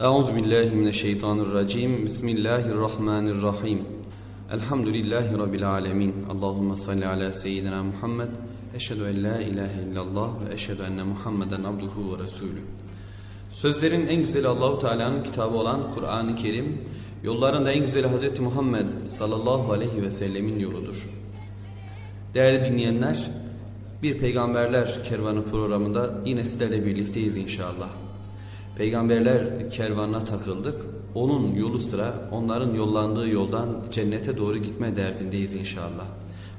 Euzu billahi mineşşeytanirracim. Bismillahirrahmanirrahim. Elhamdülillahi rabbil alamin. Allahumme salli ala seyyidina Muhammed. Eşhedü en la ilahe illallah ve eşhedü enne Muhammeden abduhu ve resulü. Sözlerin en güzeli Allahu Teala'nın kitabı olan Kur'an-ı Kerim, yolların da en güzeli Hz. Muhammed sallallahu aleyhi ve sellemin yoludur. Değerli dinleyenler, bir peygamberler kervanı programında yine sizlerle birlikteyiz inşallah. Peygamberler kervanına takıldık. Onun yolu sıra onların yollandığı yoldan cennete doğru gitme derdindeyiz inşallah.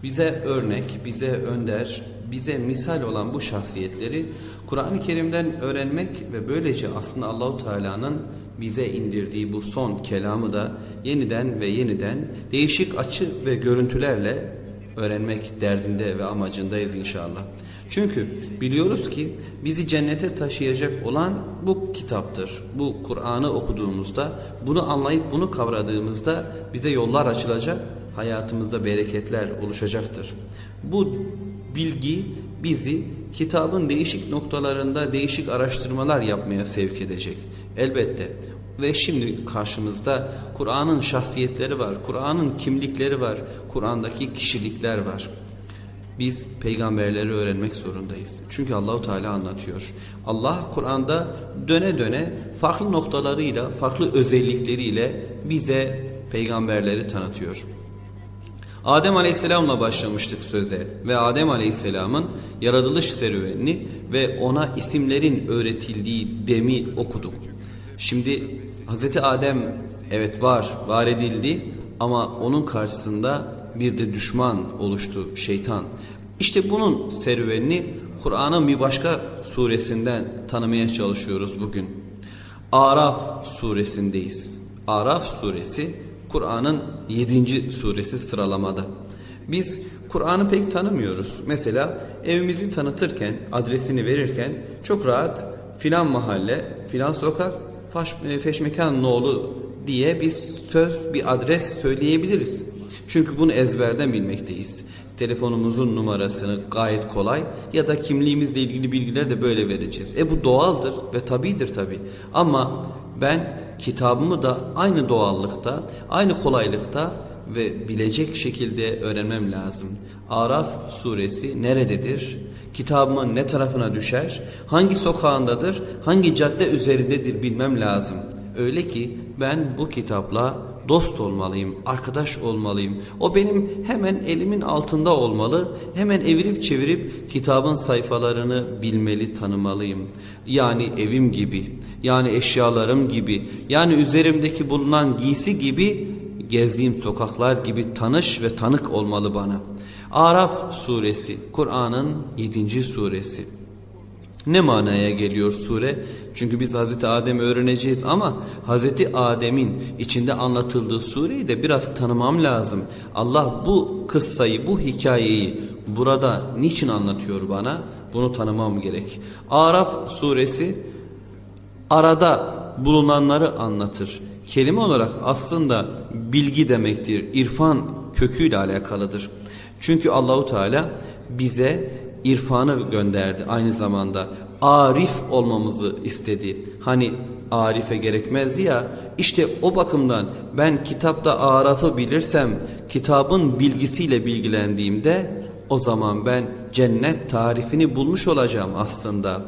Bize örnek, bize önder, bize misal olan bu şahsiyetleri Kur'an-ı Kerim'den öğrenmek ve böylece aslında Allahu Teala'nın bize indirdiği bu son kelamı da yeniden ve yeniden değişik açı ve görüntülerle öğrenmek derdinde ve amacındayız inşallah. Çünkü biliyoruz ki bizi cennete taşıyacak olan bu kitaptır. Bu Kur'an'ı okuduğumuzda, bunu anlayıp bunu kavradığımızda bize yollar açılacak, hayatımızda bereketler oluşacaktır. Bu bilgi bizi kitabın değişik noktalarında değişik araştırmalar yapmaya sevk edecek. Elbette ve şimdi karşımızda Kur'an'ın şahsiyetleri var, Kur'an'ın kimlikleri var, Kur'an'daki kişilikler var. Biz peygamberleri öğrenmek zorundayız. Çünkü Allahu Teala anlatıyor. Allah Kur'an'da döne döne farklı noktalarıyla, farklı özellikleriyle bize peygamberleri tanıtıyor. Adem Aleyhisselam'la başlamıştık söze ve Adem Aleyhisselam'ın yaratılış serüvenini ve ona isimlerin öğretildiği demi okuduk. Şimdi Hz. Adem evet var, var edildi ama onun karşısında bir de düşman oluştu şeytan. İşte bunun serüvenini Kur'an'ın bir başka suresinden tanımaya çalışıyoruz bugün. Araf suresindeyiz. Araf suresi Kur'an'ın 7. suresi sıralamada. Biz Kur'an'ı pek tanımıyoruz. Mesela evimizi tanıtırken, adresini verirken çok rahat filan mahalle, filan sokak, e, feşmekan nolu diye bir söz, bir adres söyleyebiliriz. Çünkü bunu ezberden bilmekteyiz. Telefonumuzun numarasını gayet kolay ya da kimliğimizle ilgili bilgiler de böyle vereceğiz. E bu doğaldır ve tabidir tabi. Ama ben kitabımı da aynı doğallıkta, aynı kolaylıkta ve bilecek şekilde öğrenmem lazım. Araf suresi nerededir? Kitabımın ne tarafına düşer? Hangi sokağındadır? Hangi cadde üzerindedir bilmem lazım. Öyle ki ben bu kitapla dost olmalıyım, arkadaş olmalıyım. O benim hemen elimin altında olmalı. Hemen evirip çevirip kitabın sayfalarını bilmeli, tanımalıyım. Yani evim gibi, yani eşyalarım gibi, yani üzerimdeki bulunan giysi gibi, gezdiğim sokaklar gibi tanış ve tanık olmalı bana. Araf suresi, Kur'an'ın 7. suresi. Ne manaya geliyor sure? Çünkü biz Hazreti Adem'i öğreneceğiz ama Hazreti Adem'in içinde anlatıldığı sureyi de biraz tanımam lazım. Allah bu kıssayı, bu hikayeyi burada niçin anlatıyor bana? Bunu tanımam gerek. Araf suresi arada bulunanları anlatır. Kelime olarak aslında bilgi demektir. İrfan köküyle alakalıdır. Çünkü Allahu Teala bize irfanı gönderdi aynı zamanda. Arif olmamızı istedi. Hani arife gerekmezdi ya işte o bakımdan ben kitapta arafı bilirsem kitabın bilgisiyle bilgilendiğimde o zaman ben cennet tarifini bulmuş olacağım aslında.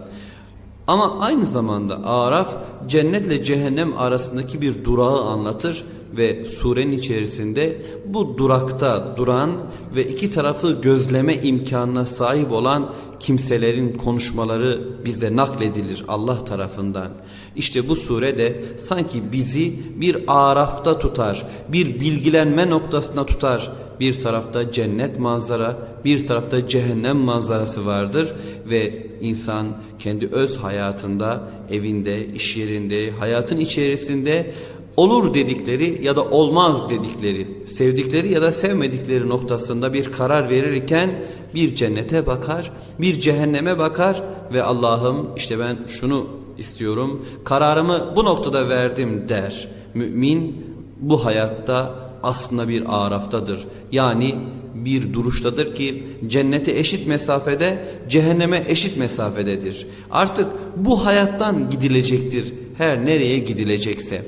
Ama aynı zamanda Araf cennetle cehennem arasındaki bir durağı anlatır ve surenin içerisinde bu durakta duran ve iki tarafı gözleme imkanına sahip olan kimselerin konuşmaları bize nakledilir Allah tarafından. İşte bu sure de sanki bizi bir arafta tutar, bir bilgilenme noktasına tutar. Bir tarafta cennet manzara, bir tarafta cehennem manzarası vardır ve insan kendi öz hayatında, evinde, iş yerinde, hayatın içerisinde olur dedikleri ya da olmaz dedikleri, sevdikleri ya da sevmedikleri noktasında bir karar verirken bir cennete bakar, bir cehenneme bakar ve Allah'ım işte ben şunu istiyorum, kararımı bu noktada verdim der. Mümin bu hayatta aslında bir araftadır. Yani bir duruştadır ki cennete eşit mesafede, cehenneme eşit mesafededir. Artık bu hayattan gidilecektir her nereye gidilecekse.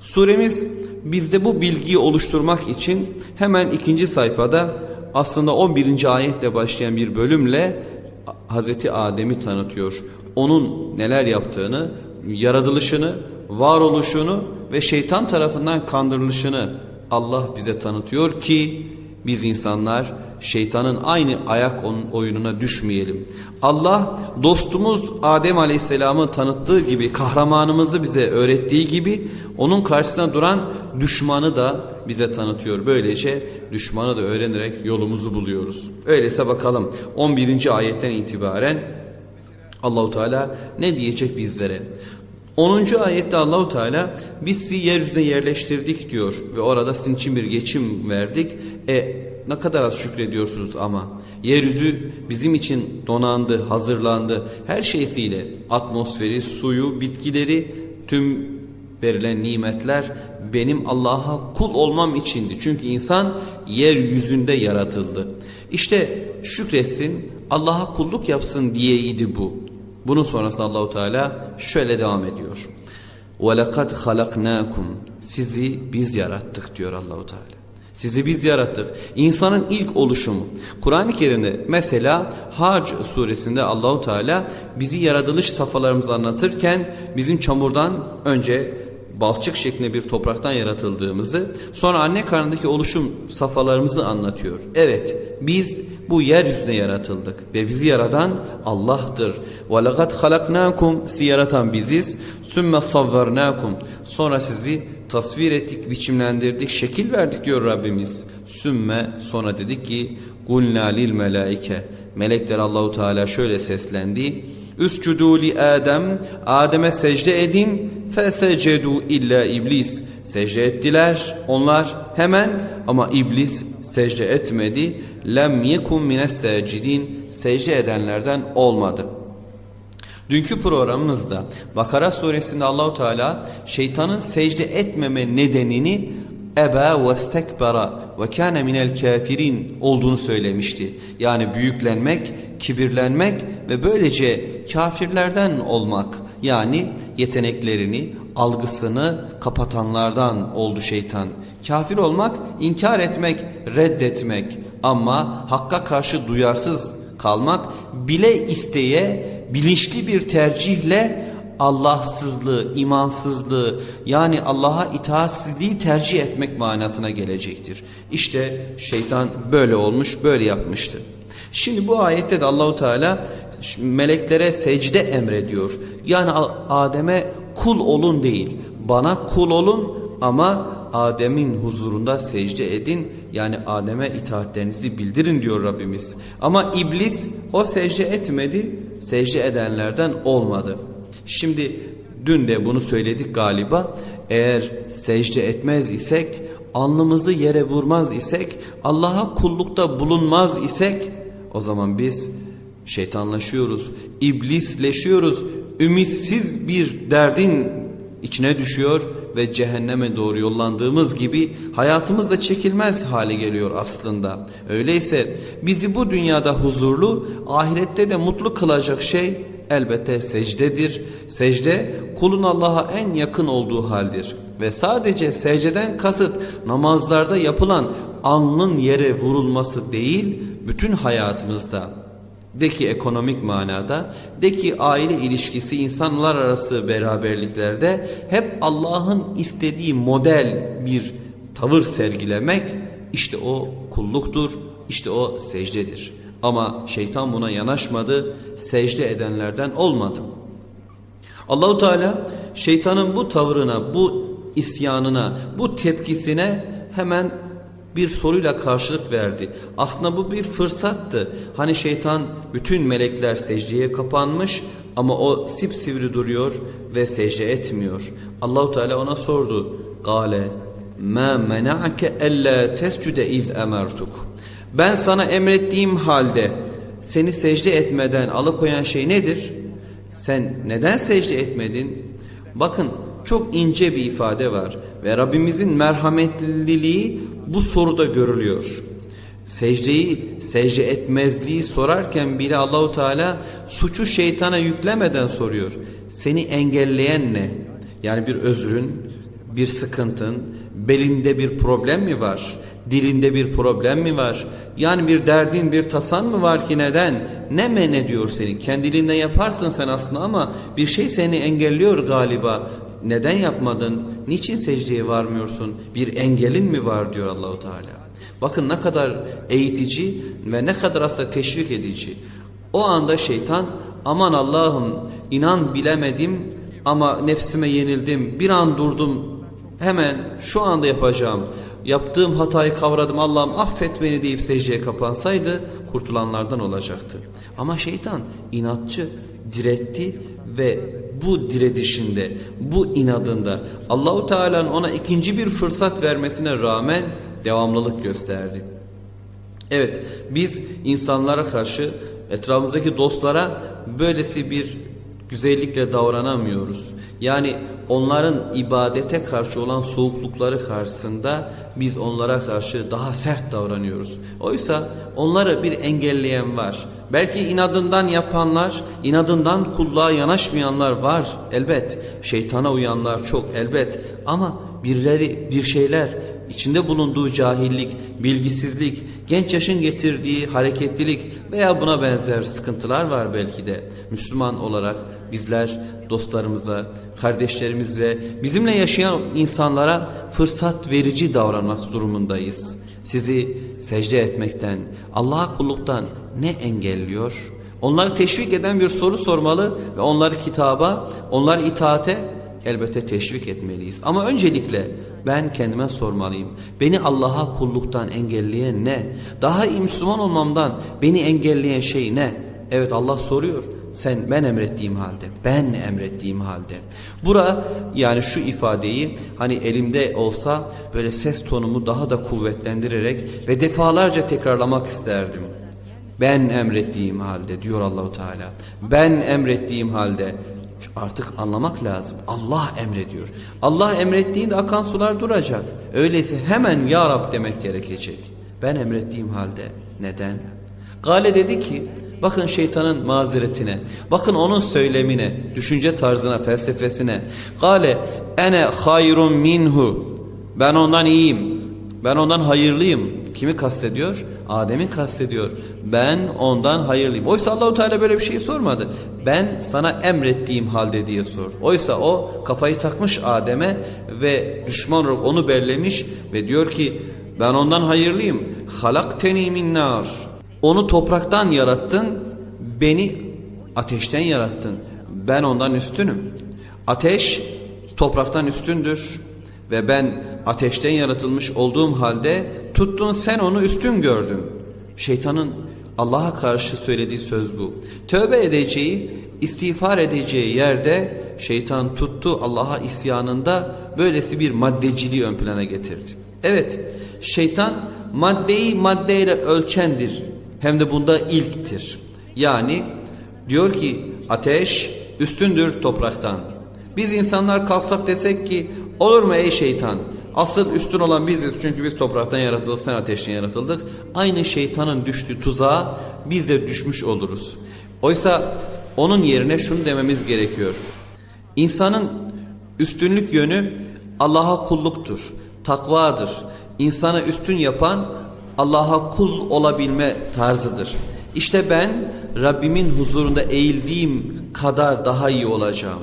Suremiz bizde bu bilgiyi oluşturmak için hemen ikinci sayfada aslında 11. ayetle başlayan bir bölümle Hazreti Adem'i tanıtıyor. Onun neler yaptığını, yaratılışını, varoluşunu ve şeytan tarafından kandırılışını Allah bize tanıtıyor ki biz insanlar şeytanın aynı ayak oyununa düşmeyelim. Allah dostumuz Adem Aleyhisselam'ı tanıttığı gibi kahramanımızı bize öğrettiği gibi onun karşısına duran düşmanı da bize tanıtıyor. Böylece düşmanı da öğrenerek yolumuzu buluyoruz. Öyleyse bakalım 11. ayetten itibaren Allahu Teala ne diyecek bizlere? 10. ayette Allahu Teala biz sizi yeryüzüne yerleştirdik diyor ve orada sizin için bir geçim verdik. E ne kadar az şükrediyorsunuz ama yeryüzü bizim için donandı, hazırlandı. Her şeysiyle atmosferi, suyu, bitkileri, tüm verilen nimetler benim Allah'a kul olmam içindi. Çünkü insan yeryüzünde yaratıldı. İşte şükretsin, Allah'a kulluk yapsın diyeydi bu. Bunun sonrası Allahu Teala şöyle devam ediyor. وَلَقَدْ خَلَقْنَاكُمْ Sizi biz yarattık diyor Allahu Teala. Sizi biz yarattık. İnsanın ilk oluşumu. Kur'an-ı Kerim'de mesela Hac suresinde Allahu Teala bizi yaratılış safhalarımızı anlatırken bizim çamurdan önce balçık şeklinde bir topraktan yaratıldığımızı, sonra anne karnındaki oluşum safhalarımızı anlatıyor. Evet, biz bu yeryüzüne yaratıldık ve bizi yaratan Allah'tır. وَلَقَدْ خَلَقْنَاكُمْ Sizi yaratan biziz. ثُمَّ صَوَّرْنَاكُمْ Sonra sizi tasvir ettik, biçimlendirdik, şekil verdik diyor Rabbimiz. Sümme sonra dedi ki Gulna lil melaike. Melekler Allahu Teala şöyle seslendi. Üscudu li Adem. Adem'e secde edin. Fesecedu illa iblis. Secde ettiler onlar hemen ama iblis secde etmedi. Lem yekun mines secdin. Secde edenlerden olmadı.'' Dünkü programımızda Bakara suresinde Allahu Teala şeytanın secde etmeme nedenini eba ve stekbara ve kâne minel kafirin olduğunu söylemişti. Yani büyüklenmek, kibirlenmek ve böylece kafirlerden olmak yani yeteneklerini, algısını kapatanlardan oldu şeytan. Kafir olmak, inkar etmek, reddetmek ama hakka karşı duyarsız kalmak bile isteye bilinçli bir tercihle Allahsızlığı, imansızlığı yani Allah'a itaatsizliği tercih etmek manasına gelecektir. İşte şeytan böyle olmuş, böyle yapmıştı. Şimdi bu ayette de Allahu Teala meleklere secde emrediyor. Yani Adem'e kul olun değil, bana kul olun ama Adem'in huzurunda secde edin. Yani Adem'e itaatlerinizi bildirin diyor Rabbimiz. Ama iblis o secde etmedi, secde edenlerden olmadı. Şimdi dün de bunu söyledik galiba. Eğer secde etmez isek, alnımızı yere vurmaz isek, Allah'a kullukta bulunmaz isek o zaman biz şeytanlaşıyoruz, iblisleşiyoruz, ümitsiz bir derdin içine düşüyor ve cehenneme doğru yollandığımız gibi hayatımız da çekilmez hale geliyor aslında. Öyleyse bizi bu dünyada huzurlu, ahirette de mutlu kılacak şey elbette secdedir. Secde kulun Allah'a en yakın olduğu haldir. Ve sadece secdeden kasıt namazlarda yapılan alnın yere vurulması değil, bütün hayatımızda de ki ekonomik manada, de ki aile ilişkisi, insanlar arası beraberliklerde hep Allah'ın istediği model bir tavır sergilemek işte o kulluktur, işte o secdedir. Ama şeytan buna yanaşmadı, secde edenlerden olmadı. Allahu Teala şeytanın bu tavrına, bu isyanına, bu tepkisine hemen bir soruyla karşılık verdi. Aslında bu bir fırsattı. Hani şeytan bütün melekler secdeye kapanmış ama o sipsivri duruyor ve secde etmiyor. Allahu Teala ona sordu. Gale ma mena'ake ella tescude iz emertuk. Ben sana emrettiğim halde seni secde etmeden alıkoyan şey nedir? Sen neden secde etmedin? Bakın çok ince bir ifade var ve Rabbimizin merhametliliği bu soruda görülüyor. Secdeyi, secde etmezliği sorarken bile Allahu Teala suçu şeytana yüklemeden soruyor. seni engelleyen ne? Yani bir özrün, bir sıkıntın, belinde bir problem mi var? Dilinde bir problem mi var? Yani bir derdin, bir tasan mı var ki neden? Ne men ediyor seni? Kendiliğinden yaparsın sen aslında ama bir şey seni engelliyor galiba. Neden yapmadın? Niçin secdeye varmıyorsun? Bir engelin mi var diyor Allahu Teala. Bakın ne kadar eğitici ve ne kadar aslında teşvik edici. O anda şeytan aman Allah'ım inan bilemedim ama nefsime yenildim. Bir an durdum hemen şu anda yapacağım. Yaptığım hatayı kavradım Allah'ım affet beni deyip secdeye kapansaydı kurtulanlardan olacaktı. Ama şeytan inatçı diretti ve bu diretişinde, bu inadında Allahu Teala'nın ona ikinci bir fırsat vermesine rağmen devamlılık gösterdi. Evet, biz insanlara karşı etrafımızdaki dostlara böylesi bir güzellikle davranamıyoruz. Yani onların ibadete karşı olan soğuklukları karşısında biz onlara karşı daha sert davranıyoruz. Oysa onları bir engelleyen var. Belki inadından yapanlar, inadından kulluğa yanaşmayanlar var elbet. Şeytana uyanlar çok elbet. Ama birileri bir şeyler içinde bulunduğu cahillik, bilgisizlik, genç yaşın getirdiği hareketlilik veya buna benzer sıkıntılar var belki de. Müslüman olarak bizler dostlarımıza, kardeşlerimiz bizimle yaşayan insanlara fırsat verici davranmak durumundayız. Sizi secde etmekten, Allah'a kulluktan ne engelliyor? Onları teşvik eden bir soru sormalı ve onları kitaba, onları itaate elbette teşvik etmeliyiz. Ama öncelikle ben kendime sormalıyım. Beni Allah'a kulluktan engelleyen ne? Daha iyi Müslüman olmamdan beni engelleyen şey ne? Evet Allah soruyor. Sen ben emrettiğim halde, ben emrettiğim halde. Bura yani şu ifadeyi hani elimde olsa böyle ses tonumu daha da kuvvetlendirerek ve defalarca tekrarlamak isterdim. Ben emrettiğim halde diyor Allahu Teala. Ben emrettiğim halde artık anlamak lazım. Allah emrediyor. Allah emrettiğinde akan sular duracak. Öyleyse hemen Ya Rab demek gerekecek. Ben emrettiğim halde neden? Gale dedi ki bakın şeytanın mazeretine, bakın onun söylemine, düşünce tarzına, felsefesine. Gale ene hayrun minhu. Ben ondan iyiyim. Ben ondan hayırlıyım. Kimi kastediyor? Adem'i kastediyor. Ben ondan hayırlıyım. Oysa Allahu Teala böyle bir şey sormadı. Ben sana emrettiğim halde diye sor. Oysa o kafayı takmış Adem'e ve düşman olarak onu bellemiş ve diyor ki ben ondan hayırlıyım. Halakteni min nar. Onu topraktan yarattın, beni ateşten yarattın. Ben ondan üstünüm. Ateş topraktan üstündür ve ben ateşten yaratılmış olduğum halde tuttun sen onu üstün gördün. Şeytanın Allah'a karşı söylediği söz bu. Tövbe edeceği, istiğfar edeceği yerde şeytan tuttu Allah'a isyanında böylesi bir maddeciliği ön plana getirdi. Evet, şeytan maddeyi maddeyle ölçendir. Hem de bunda ilktir. Yani diyor ki ateş üstündür topraktan. Biz insanlar kalksak desek ki olur mu ey şeytan? Asıl üstün olan biziz çünkü biz topraktan yaratıldık, sen ateşten yaratıldık. Aynı şeytanın düştüğü tuzağa biz de düşmüş oluruz. Oysa onun yerine şunu dememiz gerekiyor. İnsanın üstünlük yönü Allah'a kulluktur, takvadır. İnsanı üstün yapan Allah'a kul olabilme tarzıdır. İşte ben Rabbimin huzurunda eğildiğim kadar daha iyi olacağım.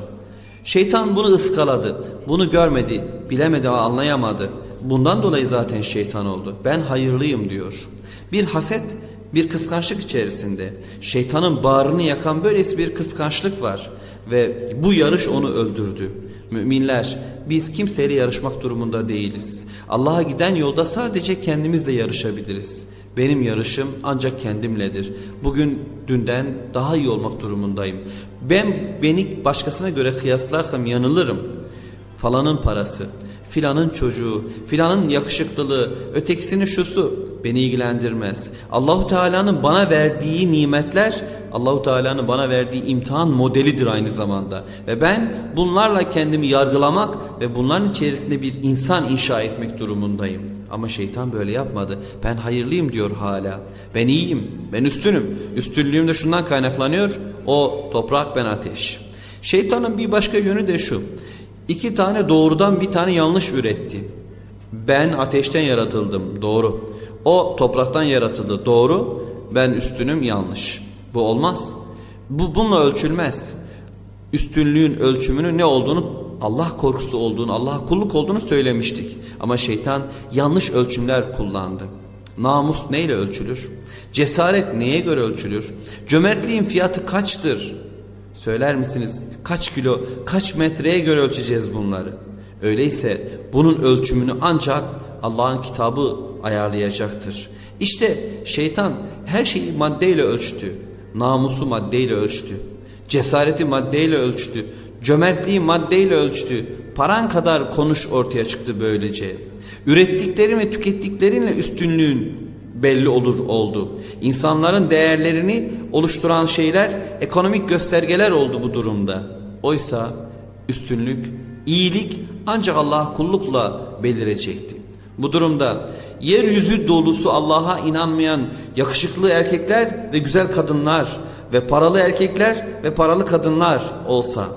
Şeytan bunu ıskaladı. Bunu görmedi, bilemedi, anlayamadı. Bundan dolayı zaten şeytan oldu. Ben hayırlıyım diyor. Bir haset, bir kıskançlık içerisinde. Şeytanın bağrını yakan böylesi bir kıskançlık var. Ve bu yarış onu öldürdü. Müminler biz kimseyle yarışmak durumunda değiliz. Allah'a giden yolda sadece kendimizle yarışabiliriz. Benim yarışım ancak kendimledir. Bugün dünden daha iyi olmak durumundayım. Ben beni başkasına göre kıyaslarsam yanılırım. Falanın parası, filanın çocuğu, filanın yakışıklılığı, ötekisinin şusu beni ilgilendirmez. Allahu Teala'nın bana verdiği nimetler Allahu Teala'nın bana verdiği imtihan modelidir aynı zamanda. Ve ben bunlarla kendimi yargılamak ve bunların içerisinde bir insan inşa etmek durumundayım. Ama şeytan böyle yapmadı. Ben hayırlıyım diyor hala. Ben iyiyim. Ben üstünüm. Üstünlüğüm de şundan kaynaklanıyor. O toprak ben ateş. Şeytanın bir başka yönü de şu. İki tane doğrudan bir tane yanlış üretti. Ben ateşten yaratıldım. Doğru. O topraktan yaratıldı. Doğru. Ben üstünüm yanlış. Bu olmaz. Bu bununla ölçülmez. Üstünlüğün ölçümünün ne olduğunu Allah korkusu olduğunu, Allah'a kulluk olduğunu söylemiştik. Ama şeytan yanlış ölçümler kullandı. Namus neyle ölçülür? Cesaret neye göre ölçülür? Cömertliğin fiyatı kaçtır? Söyler misiniz? Kaç kilo, kaç metreye göre ölçeceğiz bunları? Öyleyse bunun ölçümünü ancak Allah'ın kitabı ayarlayacaktır. İşte şeytan her şeyi maddeyle ölçtü. Namusu maddeyle ölçtü. Cesareti maddeyle ölçtü. Cömertliği maddeyle ölçtü. Paran kadar konuş ortaya çıktı böylece. Ürettiklerin ve tükettiklerinle üstünlüğün belli olur oldu. İnsanların değerlerini oluşturan şeyler ekonomik göstergeler oldu bu durumda. Oysa üstünlük, iyilik ancak Allah'a kullukla belirecekti. Bu durumda yeryüzü dolusu Allah'a inanmayan yakışıklı erkekler ve güzel kadınlar ve paralı erkekler ve paralı kadınlar olsa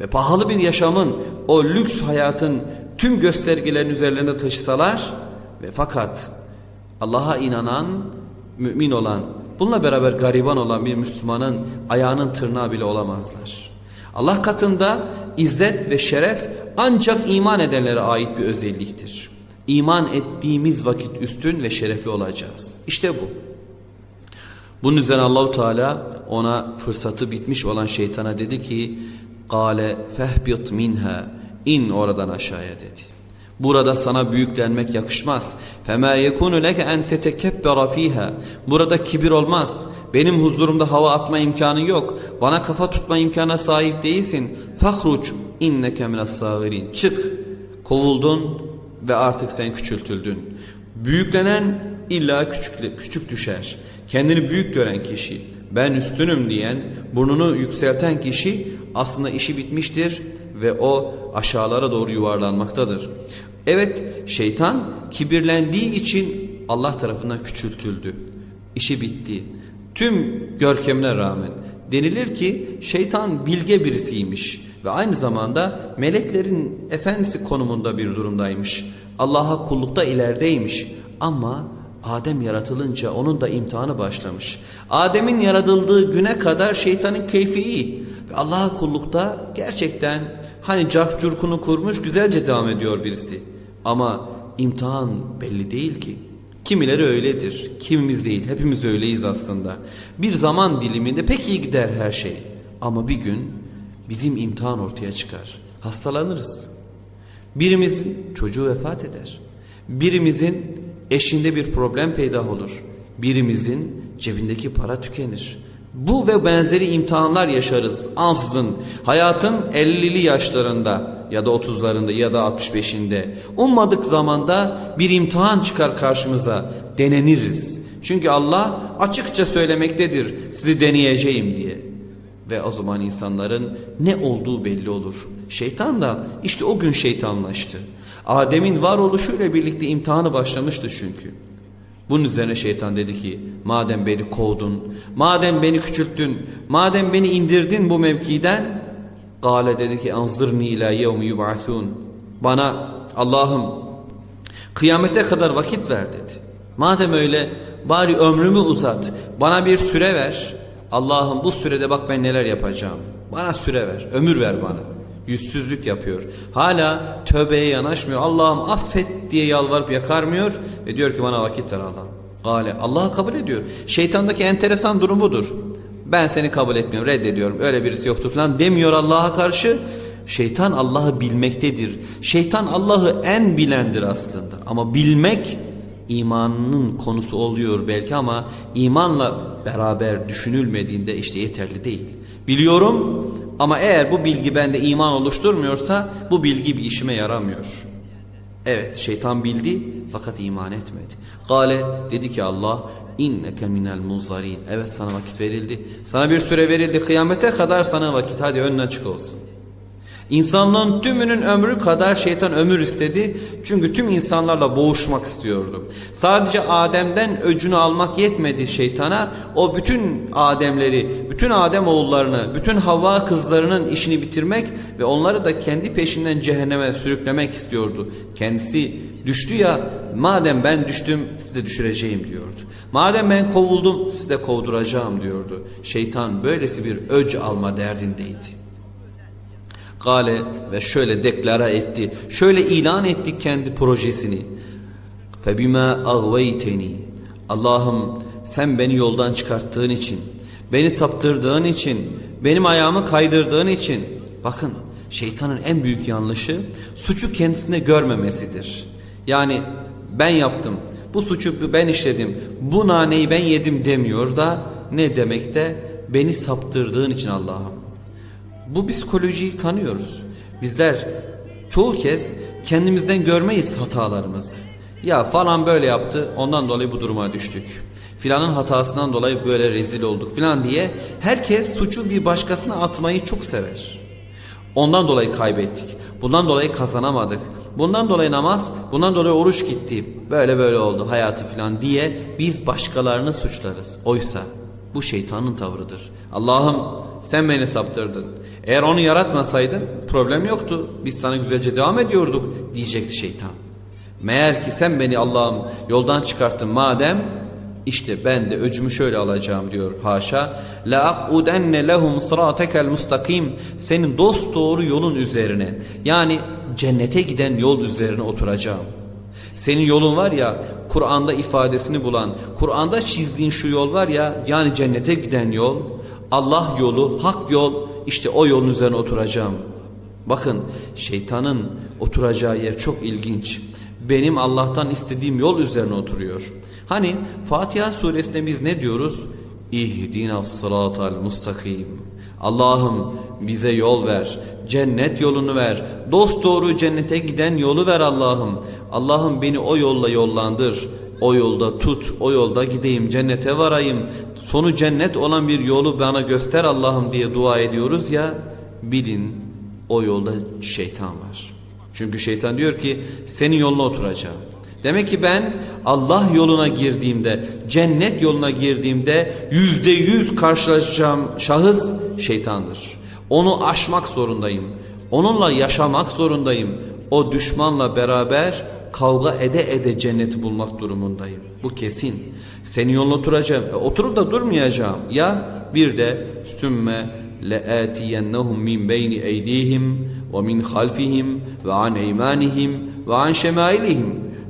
ve pahalı bir yaşamın o lüks hayatın tüm göstergelerin üzerlerinde taşısalar ve fakat Allah'a inanan, mümin olan, bununla beraber gariban olan bir Müslümanın ayağının tırnağı bile olamazlar. Allah katında izzet ve şeref ancak iman edenlere ait bir özelliktir İman ettiğimiz vakit üstün ve şerefli olacağız. İşte bu. Bunun üzerine Allahu Teala ona fırsatı bitmiş olan şeytana dedi ki: "Kale fehbit minha." İn oradan aşağıya dedi. Burada sana büyüklenmek yakışmaz. فَمَا يَكُونُ لَكَ اَنْ تَتَكَبَّرَ ف۪يهَا Burada kibir olmaz. Benim huzurumda hava atma imkanı yok. Bana kafa tutma imkanına sahip değilsin. فَخْرُجْ اِنَّكَ مِنَ الصَّاغِرِينَ Çık. Kovuldun ve artık sen küçültüldün. Büyüklenen illa küçük, küçük düşer. Kendini büyük gören kişi, ben üstünüm diyen, burnunu yükselten kişi aslında işi bitmiştir ve o aşağılara doğru yuvarlanmaktadır. Evet şeytan kibirlendiği için Allah tarafından küçültüldü. İşi bitti. Tüm görkemine rağmen denilir ki şeytan bilge birisiymiş ve aynı zamanda meleklerin efendisi konumunda bir durumdaymış. Allah'a kullukta ilerideymiş ama Adem yaratılınca onun da imtihanı başlamış. Adem'in yaratıldığı güne kadar şeytanın keyfi iyi. Ve Allah'a kullukta gerçekten hani cak curkunu kurmuş güzelce devam ediyor birisi. Ama imtihan belli değil ki. Kimileri öyledir, kimimiz değil. Hepimiz öyleyiz aslında. Bir zaman diliminde pek iyi gider her şey. Ama bir gün bizim imtihan ortaya çıkar. Hastalanırız. Birimizin çocuğu vefat eder. Birimizin eşinde bir problem peydah olur. Birimizin cebindeki para tükenir. Bu ve benzeri imtihanlar yaşarız ansızın. Hayatın 50'li yaşlarında ya da 30'larında ya da 65'inde. Ummadık zamanda bir imtihan çıkar karşımıza. Deneniriz. Çünkü Allah açıkça söylemektedir sizi deneyeceğim diye. Ve o zaman insanların ne olduğu belli olur. Şeytan da işte o gün şeytanlaştı. Adem'in varoluşuyla birlikte imtihanı başlamıştı çünkü. Bunun üzerine şeytan dedi ki madem beni kovdun, madem beni küçülttün, madem beni indirdin bu mevkiden Gale dedi ki anzırni ila yevmi yub'athun. Bana Allah'ım kıyamete kadar vakit ver dedi. Madem öyle bari ömrümü uzat. Bana bir süre ver. Allah'ım bu sürede bak ben neler yapacağım. Bana süre ver. Ömür ver bana. Yüzsüzlük yapıyor. Hala tövbeye yanaşmıyor. Allah'ım affet diye yalvarıp yakarmıyor ve diyor ki bana vakit ver Allah'ım. Gale Allah'ı kabul ediyor. Şeytandaki enteresan durum budur. Ben seni kabul etmiyorum, reddediyorum. Öyle birisi yoktur falan demiyor Allah'a karşı. Şeytan Allah'ı bilmektedir. Şeytan Allah'ı en bilendir aslında. Ama bilmek imanının konusu oluyor belki ama imanla beraber düşünülmediğinde işte yeterli değil. Biliyorum ama eğer bu bilgi bende iman oluşturmuyorsa bu bilgi bir işime yaramıyor. Evet şeytan bildi fakat iman etmedi. Gale dedi ki Allah inneke minel muzarin. Evet sana vakit verildi. Sana bir süre verildi. Kıyamete kadar sana vakit. Hadi önüne çık olsun. İnsanlığın tümünün ömrü kadar şeytan ömür istedi. Çünkü tüm insanlarla boğuşmak istiyordu. Sadece Adem'den öcünü almak yetmedi şeytana. O bütün Ademleri, bütün Adem oğullarını, bütün Havva kızlarının işini bitirmek ve onları da kendi peşinden cehenneme sürüklemek istiyordu. Kendisi düştü ya madem ben düştüm sizi de düşüreceğim diyordu. Madem ben kovuldum sizi de kovduracağım diyordu. Şeytan böylesi bir öc alma derdindeydi. Gale ve şöyle deklara etti. Şöyle ilan etti kendi projesini. Febima agveyteni. Allah'ım sen beni yoldan çıkarttığın için, beni saptırdığın için, benim ayağımı kaydırdığın için. Bakın şeytanın en büyük yanlışı suçu kendisinde görmemesidir. Yani ben yaptım, bu suçu ben işledim, bu naneyi ben yedim demiyor da ne demekte? Beni saptırdığın için Allah'ım. Bu psikolojiyi tanıyoruz. Bizler çoğu kez kendimizden görmeyiz hatalarımızı. Ya falan böyle yaptı ondan dolayı bu duruma düştük. Filanın hatasından dolayı böyle rezil olduk filan diye herkes suçu bir başkasına atmayı çok sever. Ondan dolayı kaybettik. Bundan dolayı kazanamadık. Bundan dolayı namaz, bundan dolayı oruç gitti. Böyle böyle oldu hayatı filan diye biz başkalarını suçlarız. Oysa bu şeytanın tavrıdır. Allah'ım sen beni saptırdın. Eğer onu yaratmasaydın problem yoktu. Biz sana güzelce devam ediyorduk diyecekti şeytan. Meğer ki sen beni Allah'ım yoldan çıkarttın madem işte ben de öcümü şöyle alacağım diyor haşa. La aqudenne lehum sıratekel mustakim. Senin dost doğru yolun üzerine yani cennete giden yol üzerine oturacağım. Senin yolun var ya Kur'an'da ifadesini bulan, Kur'an'da çizdiğin şu yol var ya yani cennete giden yol, Allah yolu, hak yol işte o yolun üzerine oturacağım. Bakın şeytanın oturacağı yer çok ilginç. Benim Allah'tan istediğim yol üzerine oturuyor. Hani Fatiha suresinde biz ne diyoruz? İhdina sıratal mustakim. Allah'ım bize yol ver. Cennet yolunu ver. Dost doğru cennete giden yolu ver Allah'ım. Allah'ım beni o yolla yollandır. O yolda tut, o yolda gideyim, cennete varayım. Sonu cennet olan bir yolu bana göster Allah'ım diye dua ediyoruz ya. Bilin o yolda şeytan var. Çünkü şeytan diyor ki senin yoluna oturacağım. Demek ki ben Allah yoluna girdiğimde, cennet yoluna girdiğimde yüzde yüz karşılaşacağım şahıs şeytandır. Onu aşmak zorundayım. Onunla yaşamak zorundayım. O düşmanla beraber kavga ede ede cenneti bulmak durumundayım. Bu kesin. Senin yoluna oturacağım. E, oturup da durmayacağım. Ya bir de sümme لَآتِيَنَّهُمْ مِنْ بَيْنِ اَيْدِيهِمْ وَمِنْ خَلْفِهِمْ وَعَنْ اَيْمَانِهِمْ وَعَنْ شَمَائِلِهِمْ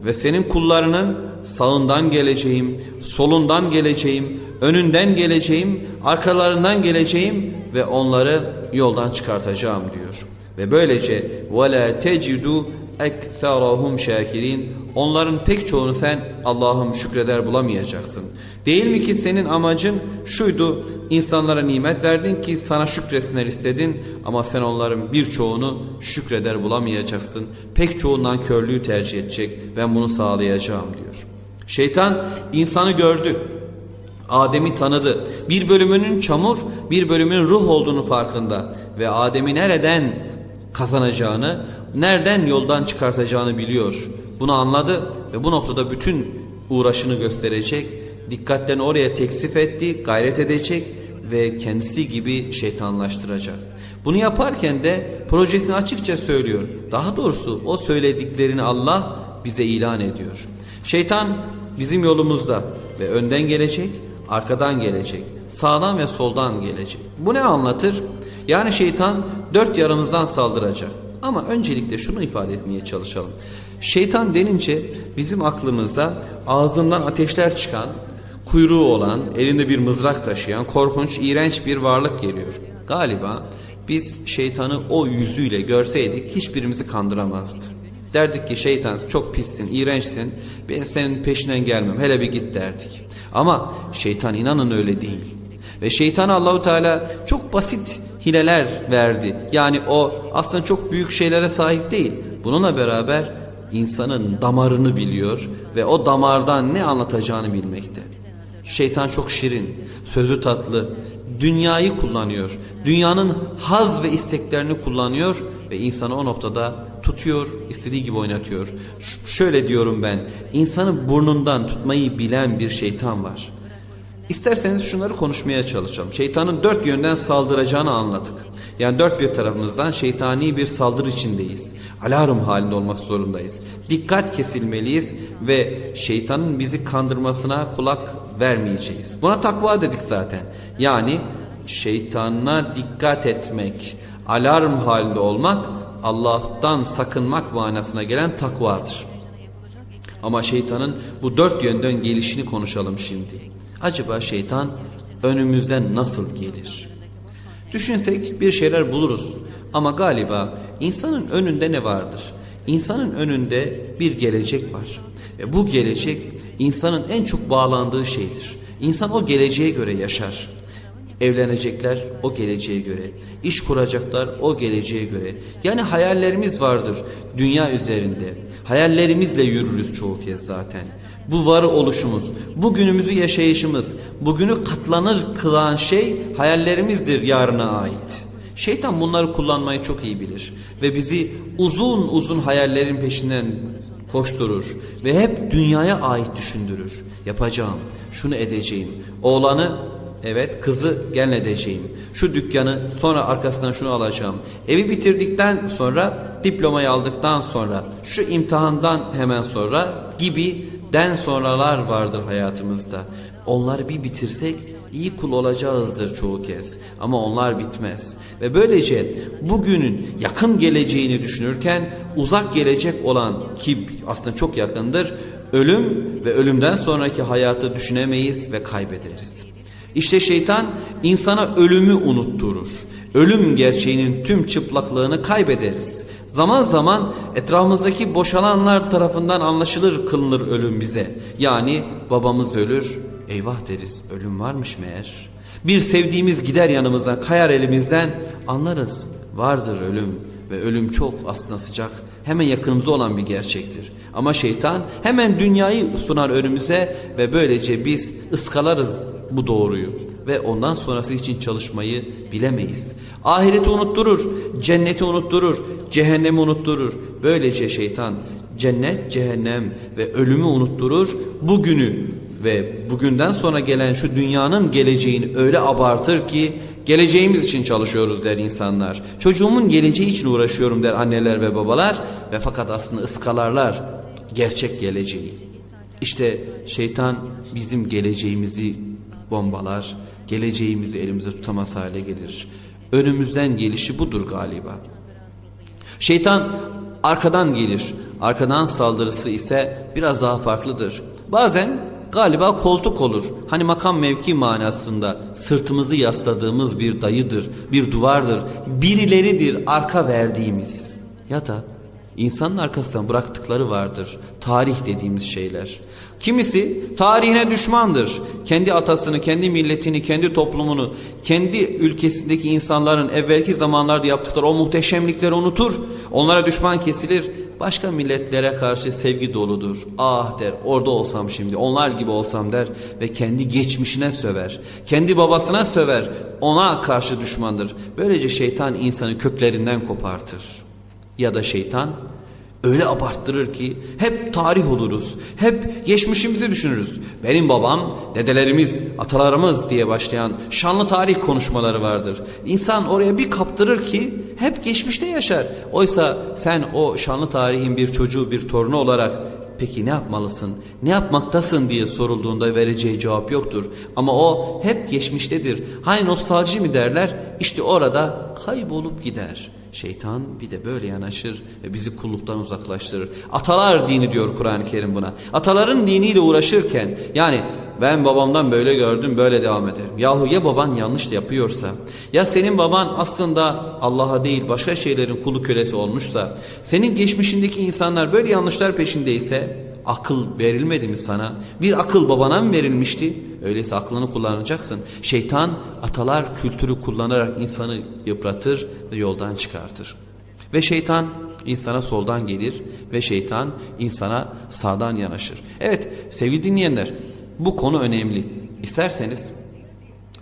Ve senin kullarının sağından geleceğim, solundan geleceğim, önünden geleceğim, arkalarından geleceğim ve onları yoldan çıkartacağım diyor. Ve böylece وَلَا تَجِدُوا ekserahum şakirin. Onların pek çoğunu sen Allah'ım şükreder bulamayacaksın. Değil mi ki senin amacın şuydu insanlara nimet verdin ki sana şükresinler istedin ama sen onların birçoğunu şükreder bulamayacaksın. Pek çoğundan körlüğü tercih edecek ben bunu sağlayacağım diyor. Şeytan insanı gördü. Adem'i tanıdı. Bir bölümünün çamur, bir bölümünün ruh olduğunu farkında ve Adem'i nereden kazanacağını, nereden yoldan çıkartacağını biliyor. Bunu anladı ve bu noktada bütün uğraşını gösterecek, dikkatlerini oraya teksif etti, gayret edecek ve kendisi gibi şeytanlaştıracak. Bunu yaparken de projesini açıkça söylüyor. Daha doğrusu o söylediklerini Allah bize ilan ediyor. Şeytan bizim yolumuzda ve önden gelecek, arkadan gelecek, sağdan ve soldan gelecek. Bu ne anlatır? Yani şeytan dört yanımızdan saldıracak. Ama öncelikle şunu ifade etmeye çalışalım. Şeytan denince bizim aklımıza ağzından ateşler çıkan, kuyruğu olan, elinde bir mızrak taşıyan korkunç, iğrenç bir varlık geliyor. Galiba biz şeytanı o yüzüyle görseydik hiçbirimizi kandıramazdı. Derdik ki şeytan çok pissin, iğrençsin, ben senin peşinden gelmem, hele bir git derdik. Ama şeytan inanın öyle değil. Ve şeytan Allahu Teala çok basit hileler verdi. Yani o aslında çok büyük şeylere sahip değil. Bununla beraber insanın damarını biliyor ve o damardan ne anlatacağını bilmekte. Şeytan çok şirin, sözü tatlı, dünyayı kullanıyor. Dünyanın haz ve isteklerini kullanıyor ve insanı o noktada tutuyor, istediği gibi oynatıyor. Ş- şöyle diyorum ben, insanı burnundan tutmayı bilen bir şeytan var. İsterseniz şunları konuşmaya çalışalım. Şeytanın dört yönden saldıracağını anladık. Yani dört bir tarafımızdan şeytani bir saldırı içindeyiz. Alarm halinde olmak zorundayız. Dikkat kesilmeliyiz ve şeytanın bizi kandırmasına kulak vermeyeceğiz. Buna takva dedik zaten. Yani şeytana dikkat etmek, alarm halinde olmak, Allah'tan sakınmak manasına gelen takvadır. Ama şeytanın bu dört yönden gelişini konuşalım şimdi. Acaba şeytan önümüzden nasıl gelir? Düşünsek bir şeyler buluruz ama galiba insanın önünde ne vardır? İnsanın önünde bir gelecek var ve bu gelecek insanın en çok bağlandığı şeydir. İnsan o geleceğe göre yaşar. Evlenecekler o geleceğe göre, iş kuracaklar o geleceğe göre. Yani hayallerimiz vardır dünya üzerinde. Hayallerimizle yürürüz çoğu kez zaten. Bu var oluşumuz, bugünümüzü yaşayışımız, bugünü katlanır kılan şey hayallerimizdir yarına ait. Şeytan bunları kullanmayı çok iyi bilir ve bizi uzun uzun hayallerin peşinden koşturur ve hep dünyaya ait düşündürür. Yapacağım, şunu edeceğim, oğlanı Evet kızı gel edeceğim. Şu dükkanı sonra arkasından şunu alacağım. Evi bitirdikten sonra diplomayı aldıktan sonra şu imtihandan hemen sonra gibi den sonralar vardır hayatımızda. Onları bir bitirsek iyi kul olacağızdır çoğu kez. Ama onlar bitmez. Ve böylece bugünün yakın geleceğini düşünürken uzak gelecek olan ki aslında çok yakındır. Ölüm ve ölümden sonraki hayatı düşünemeyiz ve kaybederiz. İşte şeytan insana ölümü unutturur. Ölüm gerçeğinin tüm çıplaklığını kaybederiz. Zaman zaman etrafımızdaki boşalanlar tarafından anlaşılır kılınır ölüm bize. Yani babamız ölür, eyvah deriz ölüm varmış meğer. Bir sevdiğimiz gider yanımızdan, kayar elimizden anlarız vardır ölüm ve ölüm çok aslında sıcak hemen yakınımızda olan bir gerçektir. Ama şeytan hemen dünyayı sunar önümüze ve böylece biz ıskalarız bu doğruyu ve ondan sonrası için çalışmayı bilemeyiz. Ahireti unutturur, cenneti unutturur, cehennemi unutturur. Böylece şeytan cennet, cehennem ve ölümü unutturur. Bugünü ve bugünden sonra gelen şu dünyanın geleceğini öyle abartır ki geleceğimiz için çalışıyoruz der insanlar. Çocuğumun geleceği için uğraşıyorum der anneler ve babalar ve fakat aslında ıskalarlar gerçek geleceği. İşte şeytan bizim geleceğimizi bombalar, geleceğimizi elimize tutamaz hale gelir. Önümüzden gelişi budur galiba. Şeytan arkadan gelir. Arkadan saldırısı ise biraz daha farklıdır. Bazen galiba koltuk olur. Hani makam mevki manasında sırtımızı yasladığımız bir dayıdır, bir duvardır, birileridir arka verdiğimiz. Ya da insanın arkasından bıraktıkları vardır. Tarih dediğimiz şeyler. Kimisi tarihine düşmandır. Kendi atasını, kendi milletini, kendi toplumunu, kendi ülkesindeki insanların evvelki zamanlarda yaptıkları o muhteşemlikleri unutur. Onlara düşman kesilir. Başka milletlere karşı sevgi doludur. Ah der orada olsam şimdi onlar gibi olsam der ve kendi geçmişine söver. Kendi babasına söver. Ona karşı düşmandır. Böylece şeytan insanı köklerinden kopartır. Ya da şeytan öyle abarttırır ki hep tarih oluruz. Hep geçmişimizi düşünürüz. Benim babam, dedelerimiz, atalarımız diye başlayan şanlı tarih konuşmaları vardır. İnsan oraya bir kaptırır ki hep geçmişte yaşar. Oysa sen o şanlı tarihin bir çocuğu, bir torunu olarak peki ne yapmalısın, ne yapmaktasın diye sorulduğunda vereceği cevap yoktur. Ama o hep geçmiştedir. Hay nostalji mi derler? İşte orada kaybolup gider. Şeytan bir de böyle yanaşır ve bizi kulluktan uzaklaştırır. Atalar dini diyor Kur'an-ı Kerim buna. Ataların diniyle uğraşırken yani ben babamdan böyle gördüm böyle devam ederim. Yahu ya baban yanlış da yapıyorsa ya senin baban aslında Allah'a değil başka şeylerin kulu kölesi olmuşsa senin geçmişindeki insanlar böyle yanlışlar peşindeyse akıl verilmedi mi sana? Bir akıl babana mı verilmişti? Öyleyse aklını kullanacaksın. Şeytan atalar kültürü kullanarak insanı yıpratır ve yoldan çıkartır. Ve şeytan insana soldan gelir ve şeytan insana sağdan yanaşır. Evet sevgili dinleyenler bu konu önemli. İsterseniz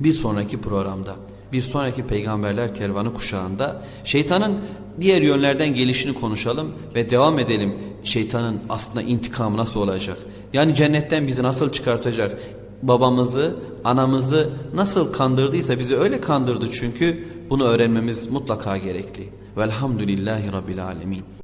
bir sonraki programda bir sonraki peygamberler kervanı kuşağında şeytanın diğer yönlerden gelişini konuşalım ve devam edelim. Şeytanın aslında intikamı nasıl olacak? Yani cennetten bizi nasıl çıkartacak? Babamızı, anamızı nasıl kandırdıysa bizi öyle kandırdı çünkü bunu öğrenmemiz mutlaka gerekli. Velhamdülillahi Rabbil Alemin.